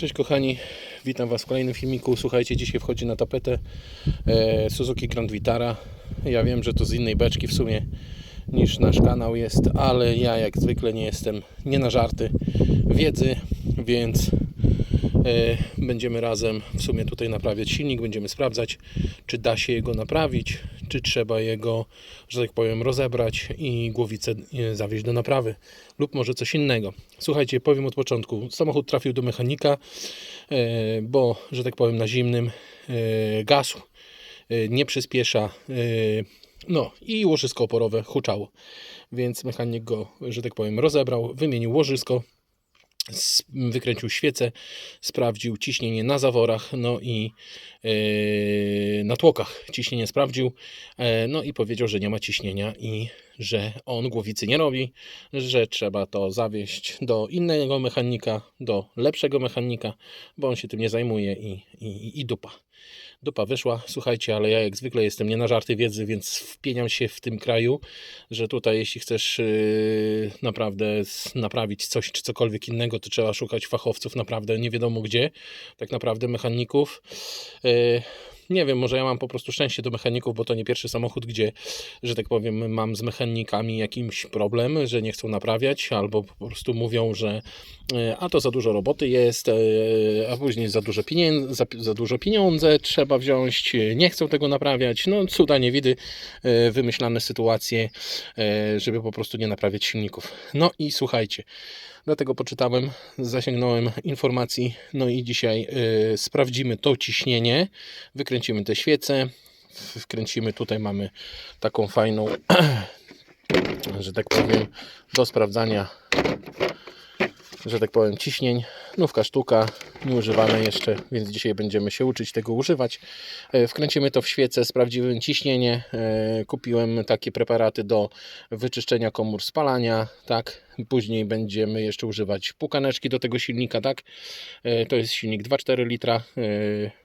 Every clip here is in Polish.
Cześć kochani, witam Was w kolejnym filmiku. Słuchajcie, dzisiaj wchodzi na tapetę e, Suzuki Grand Vitara. Ja wiem, że to z innej beczki w sumie niż nasz kanał jest, ale ja jak zwykle nie jestem nie na żarty wiedzy, więc będziemy razem w sumie tutaj naprawiać silnik, będziemy sprawdzać, czy da się jego naprawić, czy trzeba jego, że tak powiem, rozebrać i głowicę e, zawieźć do naprawy, lub może coś innego. Słuchajcie, powiem od początku. Samochód trafił do mechanika, e, bo, że tak powiem, na zimnym e, gasł, e, nie przyspiesza, e, no i łożysko oporowe huczało. Więc mechanik go, że tak powiem, rozebrał, wymienił łożysko, wykręcił świecę, sprawdził ciśnienie na zaworach, no i e, na tłokach. Ciśnienie sprawdził, e, no i powiedział, że nie ma ciśnienia i że on głowicy nie robi, że trzeba to zawieźć do innego mechanika, do lepszego mechanika, bo on się tym nie zajmuje i, i, i dupa. Dupa wyszła, słuchajcie, ale ja jak zwykle jestem nie na żarty wiedzy, więc wpieniam się w tym kraju, że tutaj jeśli chcesz yy, naprawdę naprawić coś czy cokolwiek innego, to trzeba szukać fachowców naprawdę nie wiadomo gdzie, tak naprawdę mechaników. Yy, nie wiem, może ja mam po prostu szczęście do mechaników, bo to nie pierwszy samochód, gdzie, że tak powiem, mam z mechanikami jakimś problem, że nie chcą naprawiać, albo po prostu mówią, że e, a to za dużo roboty jest, e, a później za, dużo pieniędzy, za, za dużo pieniądze trzeba wziąć, e, nie chcą tego naprawiać. No, cuda nie widy, wymyślane sytuacje, żeby po prostu nie naprawiać silników. No i słuchajcie, dlatego poczytałem, zasięgnąłem informacji, no i dzisiaj e, sprawdzimy to ciśnienie, wykręcimy te świece, wkręcimy, tutaj mamy taką fajną, że tak powiem, do sprawdzania, że tak powiem, ciśnień. Nówka sztuka, nie używane jeszcze, więc dzisiaj będziemy się uczyć tego używać. E, Wkręcimy to w świecę, sprawdziłem ciśnienie. E, Kupiłem takie preparaty do wyczyszczenia komór spalania, tak. Później będziemy jeszcze używać pukaneczki do tego silnika, tak. E, To jest silnik 2,4 litra e,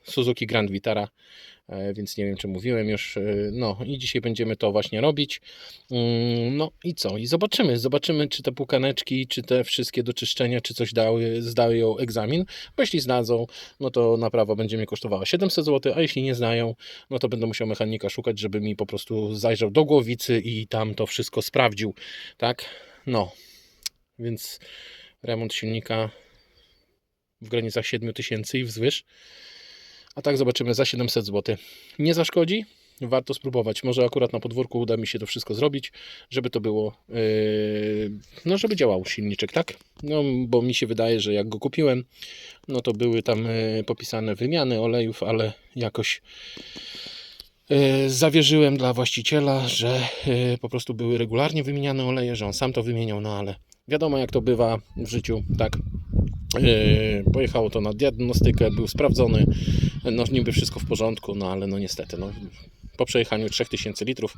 Suzuki Grand Vitara. E, Więc nie wiem, czy mówiłem już. No i dzisiaj będziemy to właśnie robić. Mm, No i co? I zobaczymy. Zobaczymy, czy te pukaneczki, czy te wszystkie do czyszczenia, czy coś dały, zdają egzamin. Bo jeśli zdadzą, no to naprawa będzie mnie kosztowała 700 zł, a jeśli nie znają, no to będę musiał mechanika szukać, żeby mi po prostu zajrzał do głowicy i tam to wszystko sprawdził. Tak? No. Więc remont silnika w granicach 7000 i wzwyż. A tak zobaczymy za 700 zł. Nie zaszkodzi? Warto spróbować. Może akurat na podwórku uda mi się to wszystko zrobić, żeby to było, yy, no żeby działał silniczek, tak? No, bo mi się wydaje, że jak go kupiłem, no to były tam yy, popisane wymiany olejów, ale jakoś yy, zawierzyłem dla właściciela, że yy, po prostu były regularnie wymieniane oleje, że on sam to wymieniał, no ale wiadomo jak to bywa w życiu, tak? Yy, Pojechało to na diagnostykę, był sprawdzony, no niby wszystko w porządku, no ale no niestety, no, po przejechaniu 3000 litrów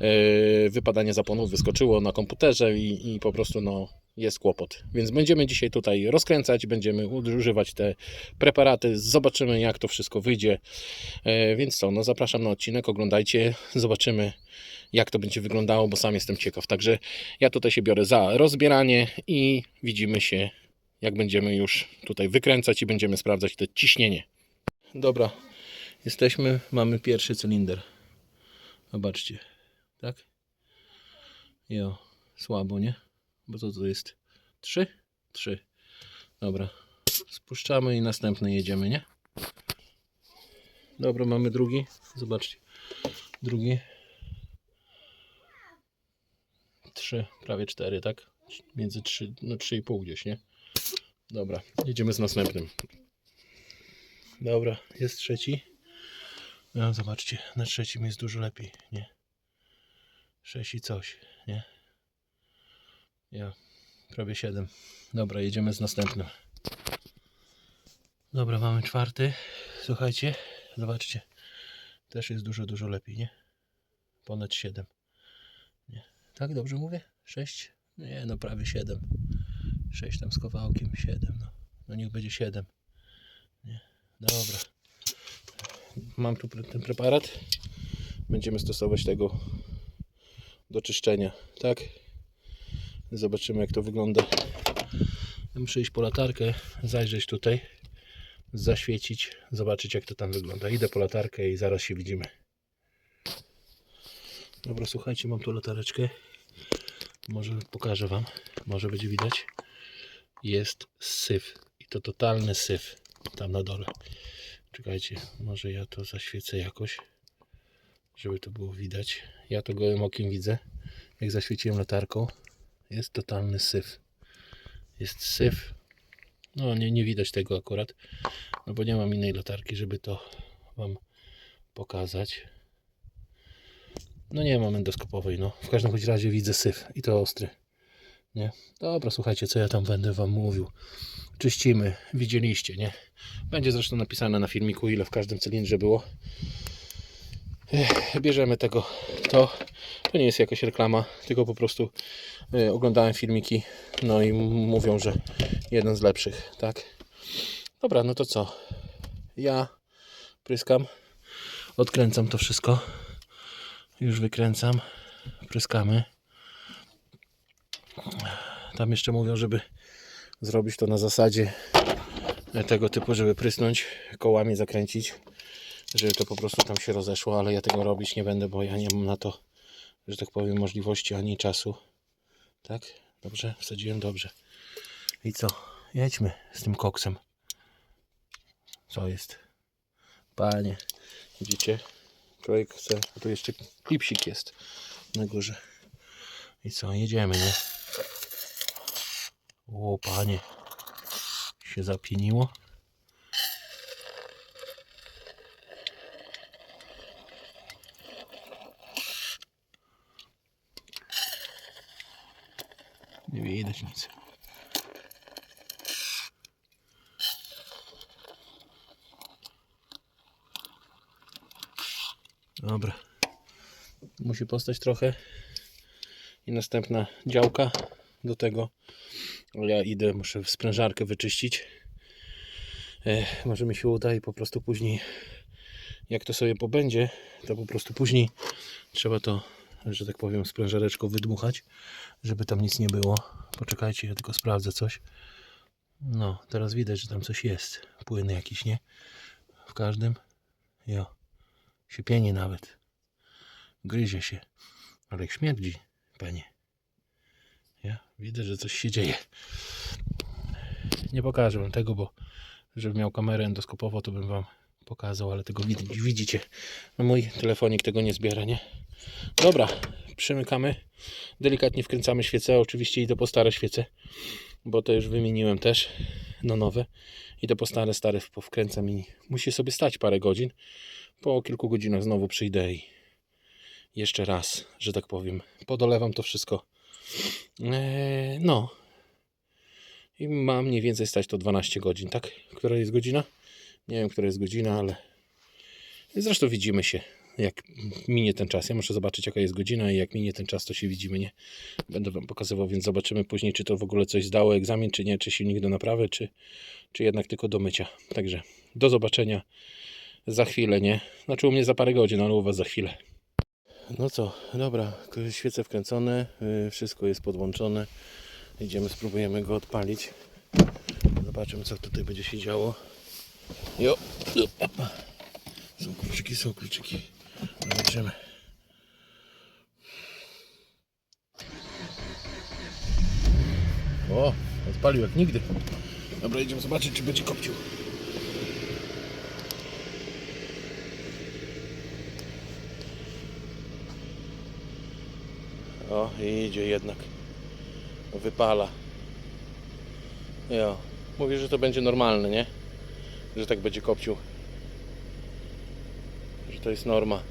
yy, wypadanie zaponów wyskoczyło na komputerze i, i po prostu no jest kłopot. Więc będziemy dzisiaj tutaj rozkręcać, będziemy używać te preparaty, zobaczymy jak to wszystko wyjdzie. Yy, Więc co, no zapraszam na odcinek, oglądajcie, zobaczymy jak to będzie wyglądało, bo sam jestem ciekaw. Także ja tutaj się biorę za rozbieranie i widzimy się jak będziemy już tutaj wykręcać i będziemy sprawdzać te ciśnienie. Dobra, jesteśmy, mamy pierwszy cylinder. Zobaczcie, tak? Jo, słabo, nie? Bo to to jest trzy? Trzy. Dobra, spuszczamy i następny jedziemy, nie? Dobra, mamy drugi. Zobaczcie, drugi. Trzy, prawie cztery, tak? Między trzy, no trzy i pół gdzieś, nie? Dobra, jedziemy z następnym. Dobra, jest trzeci. No, zobaczcie, na trzecim jest dużo lepiej, nie? Sześć i coś, nie? Ja, prawie siedem. Dobra, jedziemy z następnym. Dobra, mamy czwarty. Słuchajcie, zobaczcie. Też jest dużo, dużo lepiej, nie? Ponad siedem. Nie? Tak, dobrze mówię? Sześć? Nie, no prawie siedem. 6 tam z kawałkiem, 7. No, no niech będzie 7. Nie? Dobra. Mam tu ten preparat. Będziemy stosować tego do czyszczenia, tak? Zobaczymy jak to wygląda. Ja muszę iść po latarkę, zajrzeć tutaj. zaświecić, zobaczyć jak to tam wygląda. Idę po latarkę i zaraz się widzimy. Dobra, słuchajcie, mam tu latareczkę. Może pokażę Wam, może będzie widać. Jest syf i to totalny syf tam na dole. Czekajcie, może ja to zaświecę jakoś, żeby to było widać. Ja to gołym okiem widzę, jak zaświeciłem latarką. Jest totalny syf. Jest syf. No nie, nie widać tego akurat, no bo nie mam innej latarki, żeby to Wam pokazać. No nie mam endoskopowej, no. W każdym razie widzę syf i to ostry. Nie? Dobra, słuchajcie, co ja tam będę Wam mówił. Czyścimy, widzieliście, nie? Będzie zresztą napisane na filmiku, ile w każdym cylindrze było. Bierzemy tego, to. To nie jest jakaś reklama, tylko po prostu y, oglądałem filmiki, no i mówią, że jeden z lepszych, tak? Dobra, no to co? Ja pryskam, odkręcam to wszystko. Już wykręcam, pryskamy. Tam jeszcze mówią, żeby zrobić to na zasadzie tego typu, żeby prysnąć, kołami zakręcić, żeby to po prostu tam się rozeszło, ale ja tego robić nie będę, bo ja nie mam na to, że tak powiem, możliwości ani czasu. Tak? Dobrze? Wsadziłem dobrze. I co? Jedźmy z tym koksem. Co jest? Panie, widzicie? Człowiek chce, a tu jeszcze klipsik jest na górze. I co? Jedziemy, nie? O, panie. Się zapieniło. Nie widać nic. Dobra. Musi postać trochę. I następna działka do tego. Ja idę, muszę sprężarkę wyczyścić. E, może mi się uda i po prostu później, jak to sobie pobędzie, to po prostu później trzeba to, że tak powiem, sprężareczką wydmuchać, żeby tam nic nie było. Poczekajcie, ja tylko sprawdzę coś. No, teraz widać, że tam coś jest. Płyn jakiś, nie? W każdym. Jo. Się pieni nawet. Gryzie się. Ale jak śmierdzi, panie. Ja widzę, że coś się dzieje. Nie pokażę wam tego, bo żebym miał kamerę endoskopową, to bym wam pokazał, ale tego wid- widzicie. No mój telefonik tego nie zbiera, nie? Dobra, przymykamy. Delikatnie wkręcamy świecę, oczywiście i to po stare świece, bo to już wymieniłem też na nowe. I to po stare, stare wkręcam i musi sobie stać parę godzin. Po kilku godzinach znowu przyjdę i jeszcze raz, że tak powiem, podolewam to wszystko. Eee, no. I ma mniej więcej stać to 12 godzin, tak? Która jest godzina? Nie wiem, która jest godzina, ale zresztą widzimy się, jak minie ten czas. Ja muszę zobaczyć, jaka jest godzina i jak minie ten czas, to się widzimy, nie? Będę Wam pokazywał, więc zobaczymy później, czy to w ogóle coś zdało egzamin, czy nie, czy silnik do naprawy, czy, czy jednak tylko do mycia. Także do zobaczenia za chwilę, nie? Znaczy u mnie za parę godzin, ale u Was za chwilę. No co, dobra, świece wkręcone, yy, wszystko jest podłączone. Idziemy, spróbujemy go odpalić. Zobaczymy, co tutaj będzie się działo. Jo, jo. Są kluczyki, są kluczyki. Zobaczymy. O, odpalił jak nigdy. Dobra, idziemy zobaczyć, czy będzie kopcił. O, idzie jednak. Wypala. Jo. Mówię, że to będzie normalne, nie? Że tak będzie kopcił. To jest norma.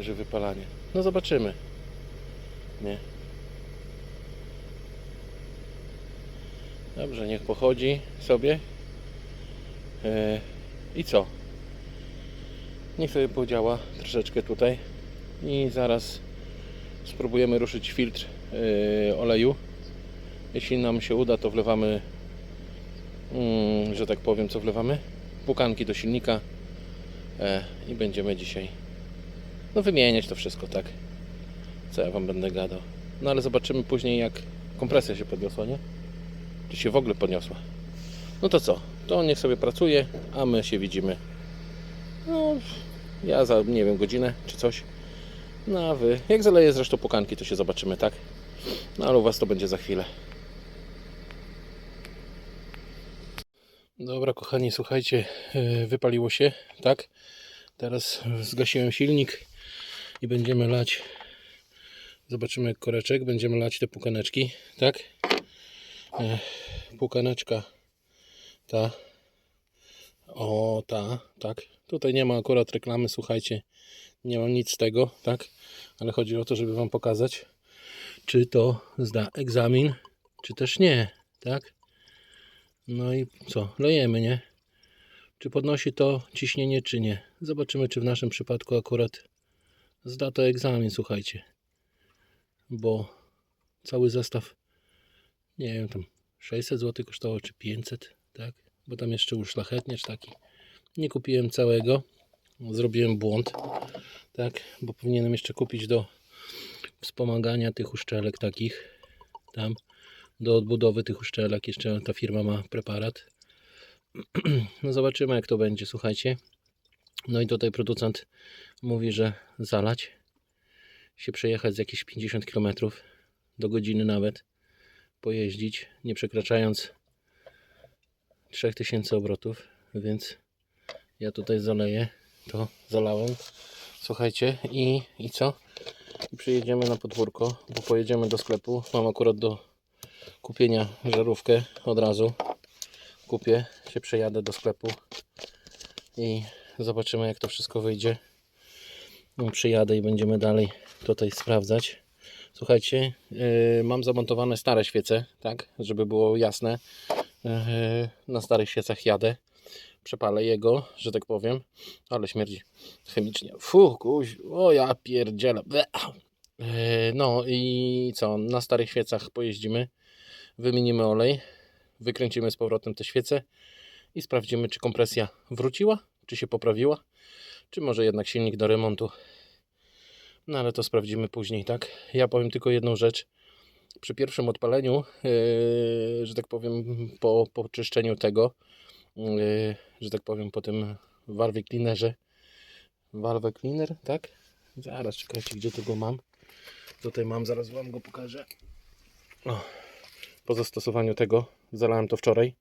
Że wypalanie. No zobaczymy. Nie. Dobrze, niech pochodzi sobie. E, I co? Niech sobie podziała troszeczkę tutaj. I zaraz spróbujemy ruszyć filtr yy, oleju. Jeśli nam się uda, to wlewamy, mm, że tak powiem, co wlewamy? Pukanki do silnika i będziemy dzisiaj no wymieniać to wszystko, tak? Co ja Wam będę gadał. No ale zobaczymy później, jak kompresja się podniosła, nie? Czy się w ogóle podniosła. No to co? to niech sobie pracuje, a my się widzimy. No, ja za, nie wiem, godzinę czy coś. No a wy, jak zaleję zresztą pukanki, to się zobaczymy, tak? No ale u Was to będzie za chwilę. Dobra, kochani, słuchajcie, yy, wypaliło się, tak? Teraz zgasiłem silnik i będziemy lać. Zobaczymy jak koreczek, będziemy lać te pukaneczki, tak? Yy, pukaneczka ta. O, ta, tak. Tutaj nie ma akurat reklamy, słuchajcie. Nie mam nic z tego, tak? Ale chodzi o to, żeby Wam pokazać, czy to zda egzamin, czy też nie, tak? No i co? Lejemy, nie? Czy podnosi to ciśnienie, czy nie? Zobaczymy, czy w naszym przypadku akurat zda to egzamin, słuchajcie. Bo cały zestaw, nie wiem, tam 600 zł kosztowało, czy 500, tak? Bo tam jeszcze uszlachetniacz taki. Nie kupiłem całego. Zrobiłem błąd, tak? Bo powinienem jeszcze kupić do wspomagania tych uszczelek takich. Tam do odbudowy tych uszczelek jeszcze ta firma ma preparat. No zobaczymy jak to będzie, słuchajcie. No i tutaj producent mówi, że zalać się przejechać z jakieś 50 km do godziny nawet pojeździć, nie przekraczając 3000 obrotów, więc ja tutaj zaleję, to zalałem. Słuchajcie, i, i co? I przyjedziemy na podwórko, bo pojedziemy do sklepu. Mam akurat do kupienia żarówkę od razu. Kupię, się przejadę do sklepu i zobaczymy jak to wszystko wyjdzie. No, Przyjadę i będziemy dalej tutaj sprawdzać. Słuchajcie, yy, mam zamontowane stare świece, tak, żeby było jasne. Yy, na starych świecach jadę. Przepalę jego, że tak powiem, ale śmierdzi chemicznie. Fu, kuś, o ja pierdzielę. Yy, no i co, na starych świecach pojeździmy, wymienimy olej, wykręcimy z powrotem te świece i sprawdzimy, czy kompresja wróciła, czy się poprawiła, czy może jednak silnik do remontu. No ale to sprawdzimy później, tak? Ja powiem tylko jedną rzecz. Przy pierwszym odpaleniu, yy, że tak powiem, po, po czyszczeniu tego, yy, że tak powiem, po tym valve cleanerze, valve cleaner, tak? Zaraz, czekajcie, gdzie tego mam. Tutaj mam, zaraz Wam go pokażę. O, po zastosowaniu tego, zalałem to wczoraj,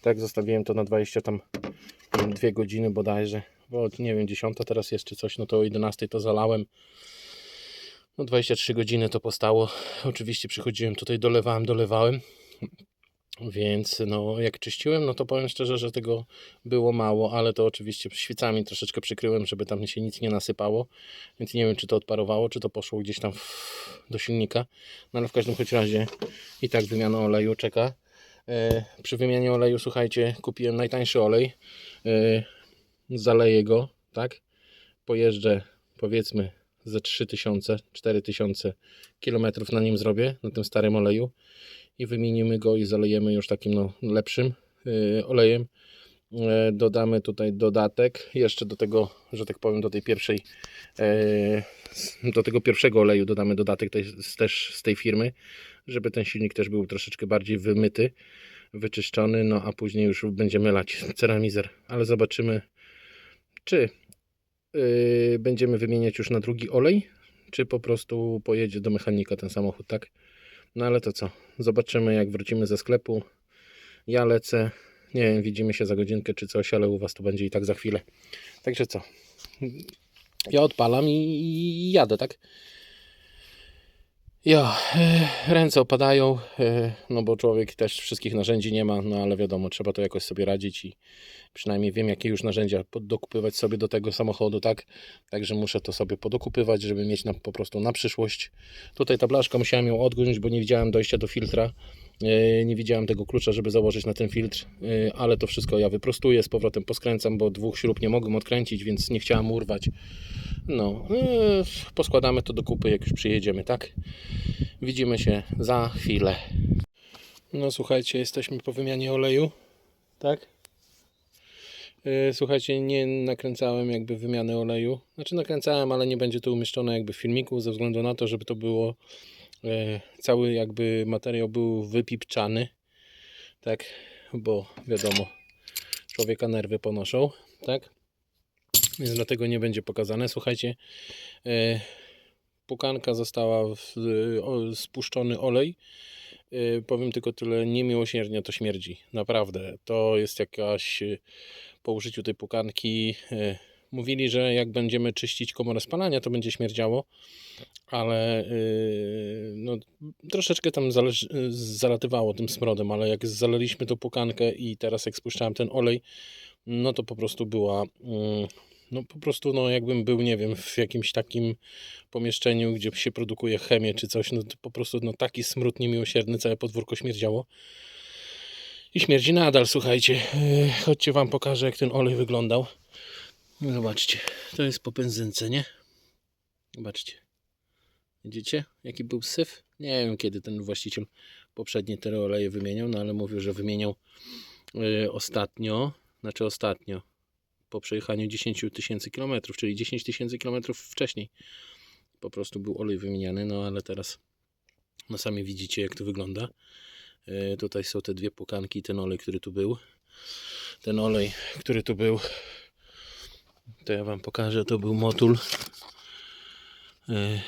tak? Zostawiłem to na 20 tam mm, dwie godziny bodajże, bo nie wiem, 10 teraz jest czy coś, no to o 11 to zalałem. No 23 godziny to postało. Oczywiście przychodziłem tutaj, dolewałem, dolewałem. Więc no, jak czyściłem, no to powiem szczerze, że tego było mało, ale to oczywiście świecami troszeczkę przykryłem, żeby tam się nic nie nasypało. Więc nie wiem, czy to odparowało, czy to poszło gdzieś tam w, do silnika. No ale w każdym choć razie i tak wymiana oleju czeka. E, przy wymianie oleju, słuchajcie, kupiłem najtańszy olej. E, zaleję go, tak? Pojeżdżę powiedzmy ze 3000, 4000 km na nim zrobię, na tym starym oleju i wymienimy go i zalejemy już takim no, lepszym yy, olejem. E, dodamy tutaj dodatek jeszcze do tego, że tak powiem, do tej pierwszej e, do tego pierwszego oleju dodamy dodatek też z tej firmy, żeby ten silnik też był troszeczkę bardziej wymyty, wyczyszczony, no a później już będziemy lać ceramizer, ale zobaczymy czy yy, będziemy wymieniać już na drugi olej, czy po prostu pojedzie do mechanika ten samochód, tak? No ale to co? Zobaczymy jak wrócimy ze sklepu. Ja lecę. Nie wiem, widzimy się za godzinkę czy coś, ale u Was to będzie i tak za chwilę. Także co? Ja odpalam i, jadę, tak? Ja, e, ręce opadają, e, no bo człowiek też wszystkich narzędzi nie ma, no ale wiadomo, trzeba to jakoś sobie radzić i przynajmniej wiem, jakie już narzędzia dokupywać sobie do tego samochodu, tak? Także muszę to sobie podokupywać, żeby mieć na, po prostu na przyszłość. Tutaj ta blaszka musiałem ją odgonić, bo nie widziałem dojścia do filtra. E, Nie widziałem tego klucza, żeby założyć na ten filtr, e, ale to wszystko ja wyprostuję, z powrotem poskręcam, bo dwóch śrub nie mogłem odkręcić, więc nie chciałem urwać. No, e, poskładamy to do kupy, jak już przyjedziemy, tak? Widzimy się za chwilę. No słuchajcie, jesteśmy po wymianie oleju, tak? Słuchajcie, nie nakręcałem jakby wymiany oleju. Znaczy nakręcałem, ale nie będzie to umieszczone jakby w filmiku ze względu na to, żeby to było cały jakby materiał był wypipczany. Tak, bo wiadomo, człowieka nerwy ponoszą, tak? Więc dlatego nie będzie pokazane. Słuchajcie, e, pukanka została w, spuszczony olej. E, powiem tylko tyle, niemiłosiernie to śmierdzi. Naprawdę. To jest jakaś e, po użyciu tej pukanki. Mówili, że jak będziemy czyścić komorę spalania, to będzie śmierdziało, ale e, no, troszeczkę tam zależy, zalatywało tym smrodem, ale jak zalaliśmy tą pukankę i teraz jak spuszczałem ten olej, no to po prostu była. mm, No po prostu, no jakbym był, nie wiem, w jakimś takim pomieszczeniu, gdzie się produkuje chemię czy coś, no to po prostu no, taki smród niemiłosierny, całe podwórko śmierdziało. I śmierdzi nadal, słuchajcie. Yy, Chodźcie wam pokażę, jak ten olej wyglądał. No Zobaczcie, to jest po benzynce, nie? Zobaczcie. Widzicie, jaki był syf? Nie wiem, kiedy ten właściciel poprzednie te oleje wymieniał, no ale mówił, że wymieniał yy, ostatnio, znaczy ostatnio, po przejechaniu 10 tysięcy kilometrów, czyli 10 tysięcy kilometrów wcześniej po prostu był olej wymieniany, no ale teraz no sami widzicie jak to wygląda. E, tutaj są te dwie pukanki, ten olej, który tu był. Ten olej, który tu był, to ja Wam pokażę, to był motul e,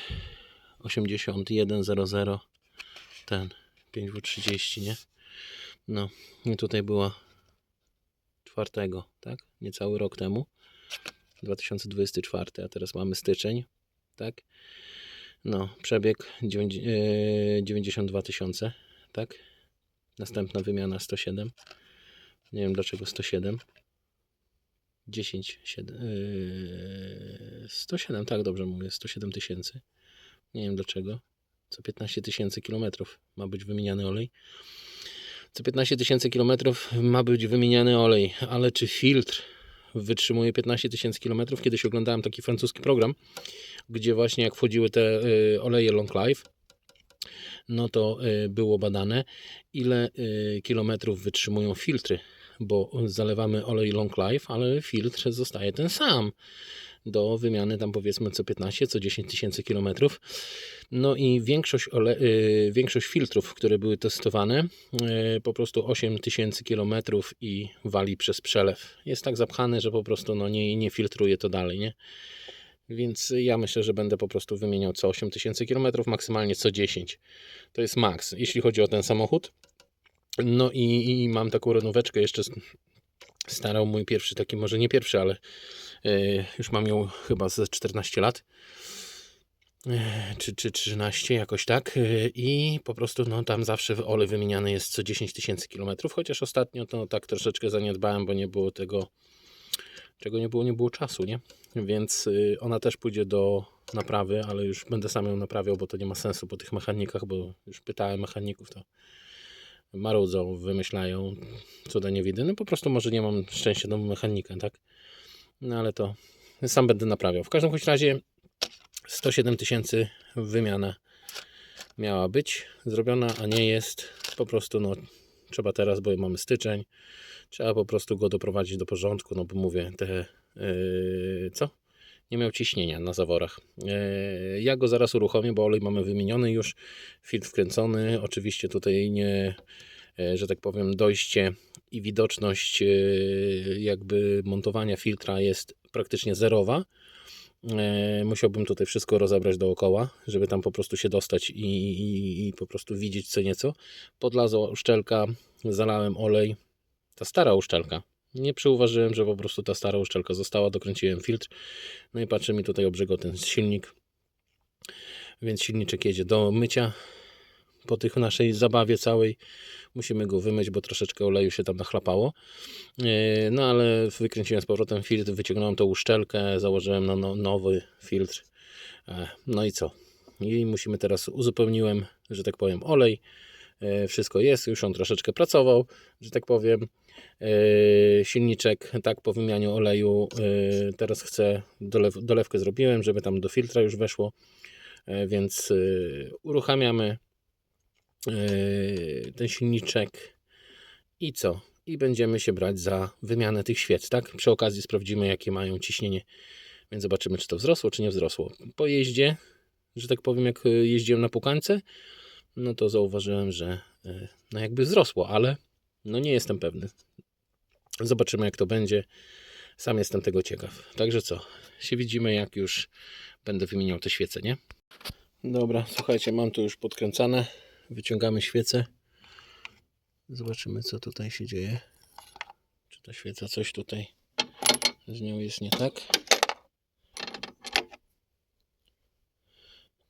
8100 ten 5W30, nie? No i tutaj była czwartego, tak? Niecały rok temu. 2024, a teraz mamy styczeń, tak? No, przebieg dziewięć- e, 92 tysiące, tak? Następna wymiana 107. Nie wiem dlaczego 107. 10, 7, yy, 107, tak dobrze mówię, 107 tysięcy. Nie wiem dlaczego. Co 15 tysięcy kilometrów ma być wymieniany olej. Co 15 tysięcy kilometrów ma być wymieniany olej, ale czy filtr wytrzymuje 15 tysięcy kilometrów? Kiedyś oglądałem taki francuski program, gdzie właśnie jak wchodziły te y, oleje Long Life, no to y, było badane, ile y, kilometrów wytrzymują filtry, bo zalewamy olej Long Life, ale filtr zostaje ten sam do wymiany tam powiedzmy co 15, co 10 tysięcy kilometrów. No i większość, ole, y, większość filtrów, które były testowane, y, po prostu 8 tysięcy kilometrów i wali przez przelew. Jest tak zapchane, że po prostu no, nie, nie filtruje to dalej, nie? Więc ja myślę, że będę po prostu wymieniał co 8 tysięcy kilometrów, maksymalnie co 10. To jest maks, jeśli chodzi o ten samochód. No i, i mam taką renóweczkę jeszcze starał mój pierwszy taki, może nie pierwszy, ale e, już mam ją chyba ze 14 lat. E, czy, czy 13 jakoś tak E, i po prostu no, tam zawsze olej wymieniany jest co 10 tysięcy kilometrów, chociaż ostatnio to tak troszeczkę zaniedbałem, bo nie było tego czego nie było, nie było czasu, nie? Więc ona też pójdzie do naprawy, ale już będę sam ją naprawiał, bo to nie ma sensu po tych mechanikach, bo już pytałem mechaników, to marudzą, wymyślają cuda niewidy. No po prostu może nie mam szczęścia do mechanika, tak? No ale to sam będę naprawiał. W każdym razie 107 tysięcy wymiana miała być zrobiona, a nie jest. Po prostu no trzeba teraz, bo mamy styczeń, trzeba po prostu go doprowadzić do porządku, no bo mówię, te yy, co? Nie miał ciśnienia na zaworach. Yy, ja go zaraz uruchomię, bo olej mamy wymieniony już, filtr wkręcony. Oczywiście tutaj nie, yy, że tak powiem, dojście i widoczność yy, jakby montowania filtra jest praktycznie zerowa. E, musiałbym tutaj wszystko rozebrać dookoła, żeby tam po prostu się dostać i, i, i po prostu widzieć co nieco. Podlazła uszczelka, zalałem olej, ta stara uszczelka. Nie przyuważyłem, że po prostu ta stara uszczelka została, dokręciłem filtr. No i patrzę mi tutaj obrzegał ten silnik. Więc silniczek jedzie do mycia. Po tych naszej zabawie całej musimy go wymyć, bo troszeczkę oleju się tam nachlapało. Yy, No ale wykręciłem z powrotem filtr, wyciągnąłem tą uszczelkę, założyłem na no, nowy filtr. E, No i co? I musimy teraz, uzupełniłem, że tak powiem, olej. E, Wszystko jest, już on troszeczkę pracował, że tak powiem. E, Silniczek, tak po wymianie oleju, e, teraz chcę, dolew, dolewkę zrobiłem, żeby tam do filtra już weszło, więc uruchamiamy ten silniczek i co? I będziemy się brać za wymianę tych świec, tak? Przy okazji sprawdzimy, jakie mają ciśnienie, więc zobaczymy, czy to wzrosło, czy nie wzrosło. Po jeździe, że tak powiem, jak jeździłem na pukance, no to zauważyłem, że e, no jakby wzrosło, ale no nie jestem pewny. Zobaczymy jak to będzie. Sam jestem tego ciekaw. Także co, się widzimy jak już będę wymieniał te świece, nie? Dobra, słuchajcie, mam tu już podkręcane. Wyciągamy świecę. Zobaczymy co tutaj się dzieje. Czy ta świeca coś tutaj z nią jest nie tak?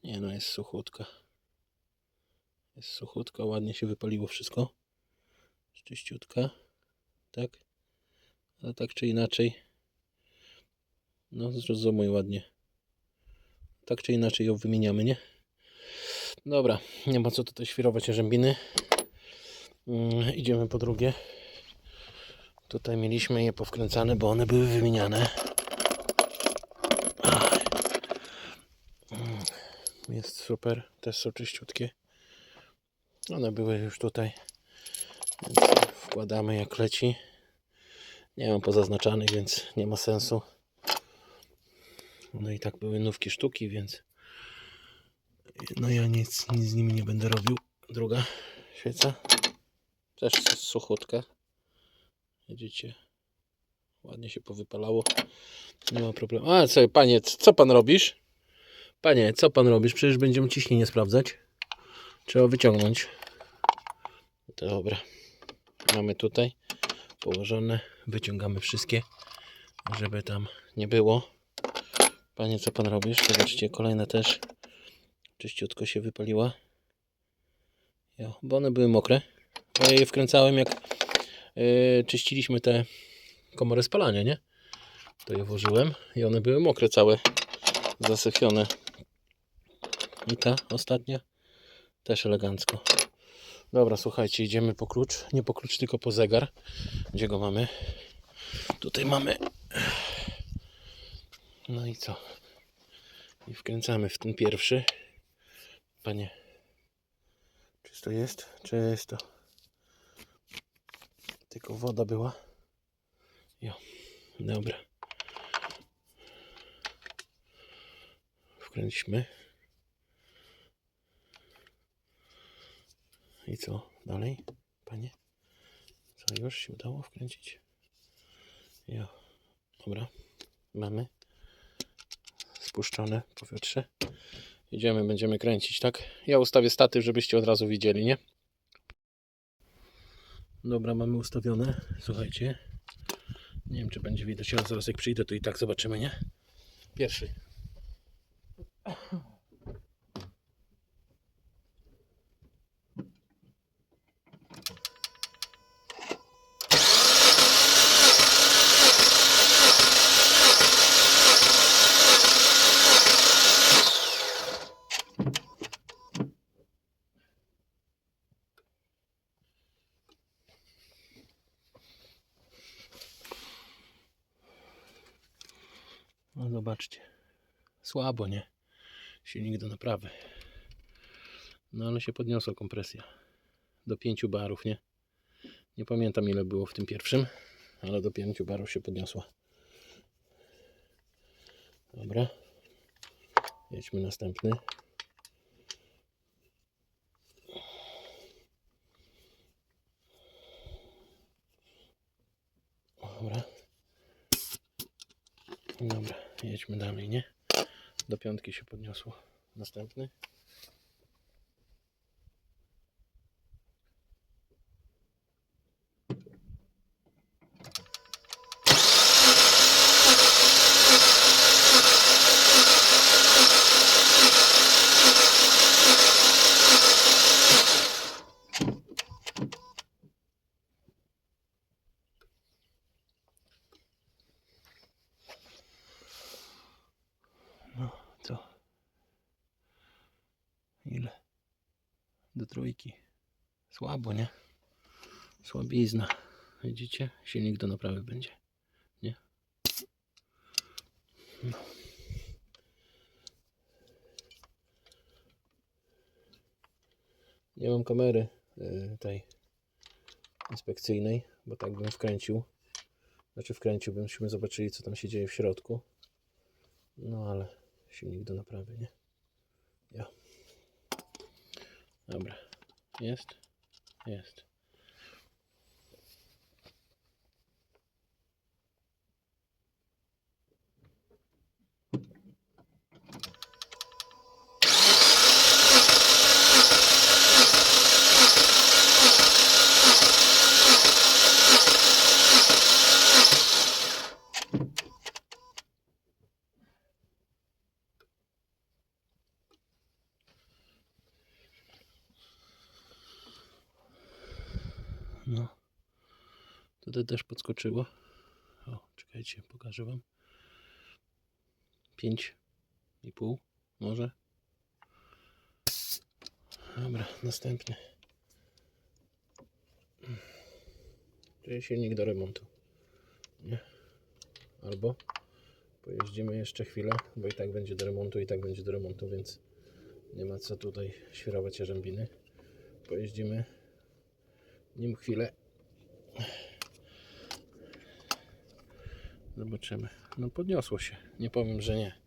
Nie no, jest suchutka. Jest suchutka, ładnie się wypaliło wszystko. Czyściutka. Tak? Ale tak czy inaczej. No, zrozumuj ładnie. Tak czy inaczej ją wymieniamy, nie? Dobra, nie ma co tutaj świrować jarzębiny. Mm, idziemy po drugie. Tutaj mieliśmy je powkręcane, bo one były wymieniane. Mm, Jest super, też są czyściutkie. One były już tutaj. Więc wkładamy jak leci. Nie mam pozaznaczanych, więc nie ma sensu. No i tak były nówki sztuki, więc no ja nic, nic z nimi nie będę robił. Druga świeca. Też suchutka. Widzicie? Ładnie się powypalało. Nie ma problemu. A co, panie, co pan robisz? Panie, co pan robisz? Przecież będziemy ciśnienie sprawdzać. Trzeba wyciągnąć. Dobra. Mamy tutaj położone. Wyciągamy wszystkie, żeby tam nie było. Panie, co pan robisz? Zobaczcie, kolejna też czyściutko się wypaliła. Jo, bo one były mokre. Bo ja je wkręcałem jak yy, czyściliśmy te komory spalania, nie? To je włożyłem i one były mokre całe, zasyfione. I ta ostatnia też elegancko. Dobra, słuchajcie, idziemy po klucz. Nie po klucz, tylko po zegar. Gdzie go mamy? Tutaj mamy. No i co? I wkręcamy w ten pierwszy. Panie, czy to jest? Czy jest to? Tylko woda była. Jo, dobra. Wkręćmy. I co dalej, panie? Co już się udało wkręcić? Jo, dobra. Mamy spuszczone powietrze. Idziemy, będziemy kręcić, tak? Ja ustawię statyw, żebyście od razu widzieli, nie? Dobra, mamy ustawione. Słuchajcie. Nie wiem, czy będzie widać, ale zaraz jak przyjdę, to i tak zobaczymy, nie? Pierwszy. No zobaczcie. Słabo, nie? Silnik do naprawy. No ale się podniosła kompresja. Do 5 barów, nie? Nie pamiętam ile było w tym pierwszym, ale do 5 barów się podniosła. Dobra. Jedźmy następny. Dobra. Dobra, jedźmy dalej, nie? Do piątki się podniosło. Następny. No, co? Ile? Do trójki. Słabo, nie? Słabizna. Widzicie? Silnik do naprawy będzie. Nie? No. Nie mam kamery y, tej inspekcyjnej, bo tak bym wkręcił. Znaczy wkręcił, byśmy zobaczyli co tam się dzieje w środku. No ale silnik do naprawy, nie? Ja. Dobra. Jest? Jest. Naprawdę też podskoczyło. O, czekajcie, pokażę Wam. 5,5 może. Dobra, następny. Czyli silnik do remontu. Nie? Albo pojeździmy jeszcze chwilę, bo i tak będzie do remontu, i tak będzie do remontu, więc nie ma co tutaj świrować jarzębiny. Pojeździmy nim chwilę. Zobaczymy. No podniosło się. Nie powiem, że nie.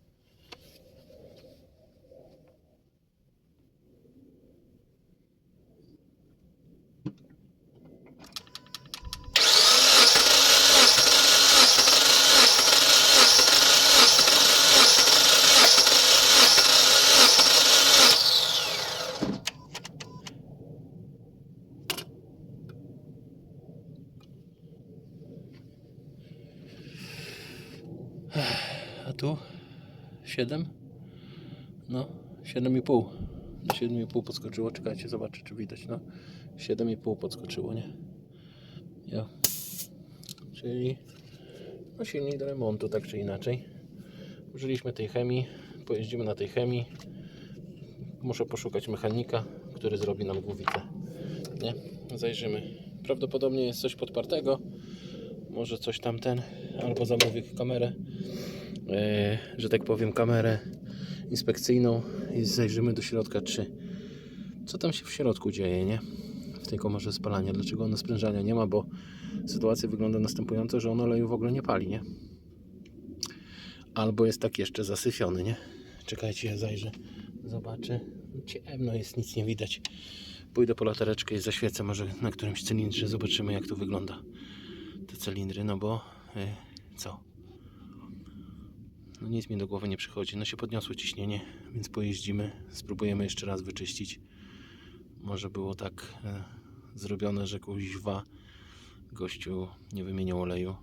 A tu 7? No, 7,5. Do 7,5 podskoczyło. Czekajcie, zobaczę, czy widać. No, 7,5 podskoczyło, nie? Ja. Czyli no silnik do remontu, tak czy inaczej. Użyliśmy tej chemii, pojeździmy na tej chemii. Muszę poszukać mechanika, który zrobi nam głowicę. Nie? Zajrzymy. Prawdopodobnie jest coś podpartego. Może coś tamten, albo zamówię kamerę że tak powiem, kamerę inspekcyjną i zajrzymy do środka, czy co tam się w środku dzieje, nie? W tej komorze spalania. Dlaczego ona sprężania nie ma, bo sytuacja wygląda następująco, że on oleju w ogóle nie pali, nie? Albo jest tak jeszcze zasyfiony, nie? Czekajcie, ja zajrzę, zobaczę. Ciemno jest, nic nie widać. Pójdę po latareczkę i zaświecę może na którymś cylindrze, zobaczymy jak to wygląda. Te cylindry, no bo e, co? No nic mi do głowy nie przychodzi. No się podniosło ciśnienie, więc pojeździmy. Spróbujemy jeszcze raz wyczyścić. Może było tak e, zrobione, że kuźwa gościu nie wymieniał oleju.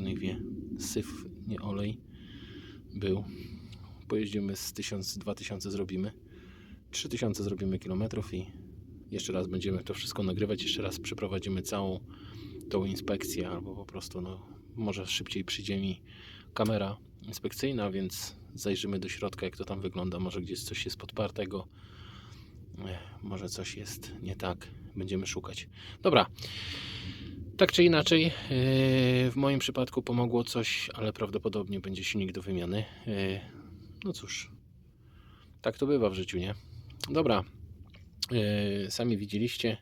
Niech wie. Syf, nie olej był. Pojeździmy z 1000-2000 zrobimy. 3000 zrobimy kilometrów i jeszcze raz będziemy to wszystko nagrywać. Jeszcze raz przeprowadzimy całą tą inspekcję albo po prostu no, może szybciej przyjdzie mi kamera inspekcyjna, więc zajrzymy do środka, jak to tam wygląda. Może gdzieś coś jest podpartego, może coś jest nie tak. Będziemy szukać. Dobra. Tak czy inaczej, eh, w moim przypadku pomogło coś, ale prawdopodobnie będzie silnik do wymiany. Eh, No cóż, tak to bywa w życiu, nie? Dobra. Eh, Sami widzieliście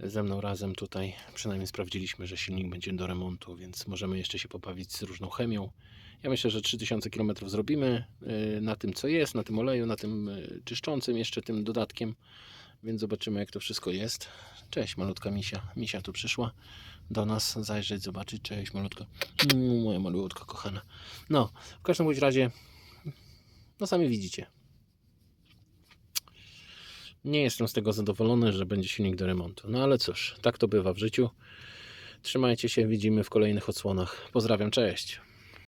ze mną razem tutaj przynajmniej sprawdziliśmy, że silnik będzie do remontu, więc możemy jeszcze się pobawić z różną chemią. Ja myślę, że 3000 km zrobimy y, na tym, co jest, na tym oleju, na tym y, czyszczącym, jeszcze tym dodatkiem, więc zobaczymy, jak to wszystko jest. Cześć, malutka misia. Misia tu przyszła do nas zajrzeć, zobaczyć. Cześć, malutka. Moja malutka kochana. No, w każdym bądź razie, no sami widzicie. Nie jestem z tego zadowolony, że będzie silnik do remontu. No ale cóż, tak to bywa w życiu. Trzymajcie się, widzimy w kolejnych odsłonach. Pozdrawiam, cześć.